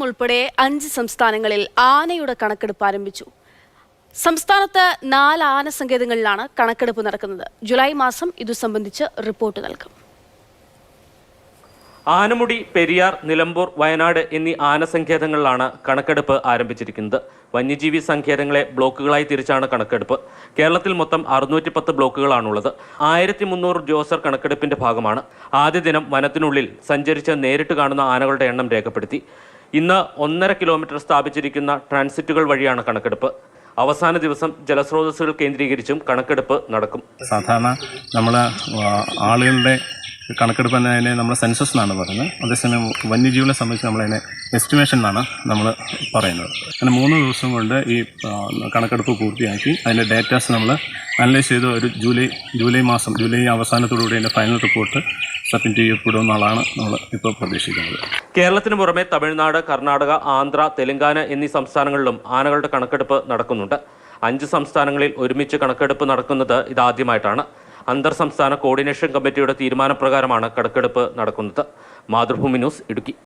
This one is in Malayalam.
കേരളം ഉൾപ്പെടെ അഞ്ച് സംസ്ഥാനങ്ങളിൽ ആനയുടെ കണക്കെടുപ്പ് ആരംഭിച്ചു. സംസ്ഥാനത്ത് നാല് ആന സങ്കേതങ്ങളിലാണ് കണക്കെടുപ്പ് നടക്കുന്നത്. ജൂലൈ മാസം ഇതു സംബന്ധിച്ച് റിപ്പോർട്ട് നൽകും. ആനമുടി പെരിയാർ നിലമ്പൂർ വയനാട് എന്നീ ആന ആനസങ്കേതങ്ങളിലാണ് കണക്കെടുപ്പ് ആരംഭിച്ചിരിക്കുന്നത്. വന്യജീവി സങ്കേതങ്ങളെ ബ്ലോക്കുകളായി തിരിച്ചാണ് കണക്കെടുപ്പ്. കേരളത്തിൽ മൊത്തം അറുന്നൂറ്റി പത്ത് ബ്ലോക്കുകളാണുള്ളത്. ആയിരത്തി മുന്നൂറ് ജോസർ കണക്കെടുപ്പിന്റെ ഭാഗമാണ് ആദ്യ ദിനം വനത്തിനുള്ളിൽ സഞ്ചരിച്ച് നേരിട്ട് കാണുന്ന ആനകളുടെ എണ്ണം രേഖപ്പെടുത്തി. ഇന്ന് ഒന്നര കിലോമീറ്റർ സ്ഥാപിച്ചിരിക്കുന്ന ട്രാൻസിറ്റുകൾ വഴിയാണ് കണക്കെടുപ്പ്. അവസാന ദിവസം ജലസ്രോതസ്സുകൾ കേന്ദ്രീകരിച്ചും കണക്കെടുപ്പ് നടക്കും. സാധാരണ നമ്മൾ ആളുകളുടെ കണക്കെടുപ്പ് എന്നതിനെ നമ്മൾ സെൻസസ് എന്നാണ് പറയുന്നത്. അതേസമയം വന്യജീവികളെ സംബന്ധിച്ച് നമ്മളതിനെ എസ്റ്റിമേഷൻ എന്നാണ് നമ്മൾ പറയുന്നത്. അങ്ങനെ മൂന്ന് ദിവസം കൊണ്ട് ഈ കണക്കെടുപ്പ് പൂർത്തിയാക്കി. അതിന്റെ ഡേറ്റാസ് നമ്മൾ അനലൈസ് ചെയ്ത് ഒരു ജൂലൈ ജൂലൈ മാസം ജൂലൈ അവസാനത്തോടുകൂടി അതിന്റെ ഫൈനൽ റിപ്പോർട്ട് സബ്മിറ്റ് ചെയ്യപ്പെടുമെന്നുള്ളതാണ് നമ്മൾ ഇപ്പോൾ പ്രതീക്ഷിക്കുന്നത്. കേരളത്തിന് പുറമെ തമിഴ്നാട് കർണാടക ആന്ധ്ര തെലങ്കാന എന്നീ സംസ്ഥാനങ്ങളിലും ആനകളുടെ കണക്കെടുപ്പ് നടക്കുന്നുണ്ട്. അഞ്ച് സംസ്ഥാനങ്ങളിൽ ഒരുമിച്ച് കണക്കെടുപ്പ് നടക്കുന്നത് ഇതാദ്യമായിട്ടാണ്. അന്തർ സംസ്ഥാന കോർഡിനേഷൻ കമ്മിറ്റിയുടെ തീരുമാനപ്രകാരമാണ് കണക്കെടുപ്പ് നടക്കുന്നത്. മാതൃഭൂമി ന്യൂസ് ഇടുക്കി.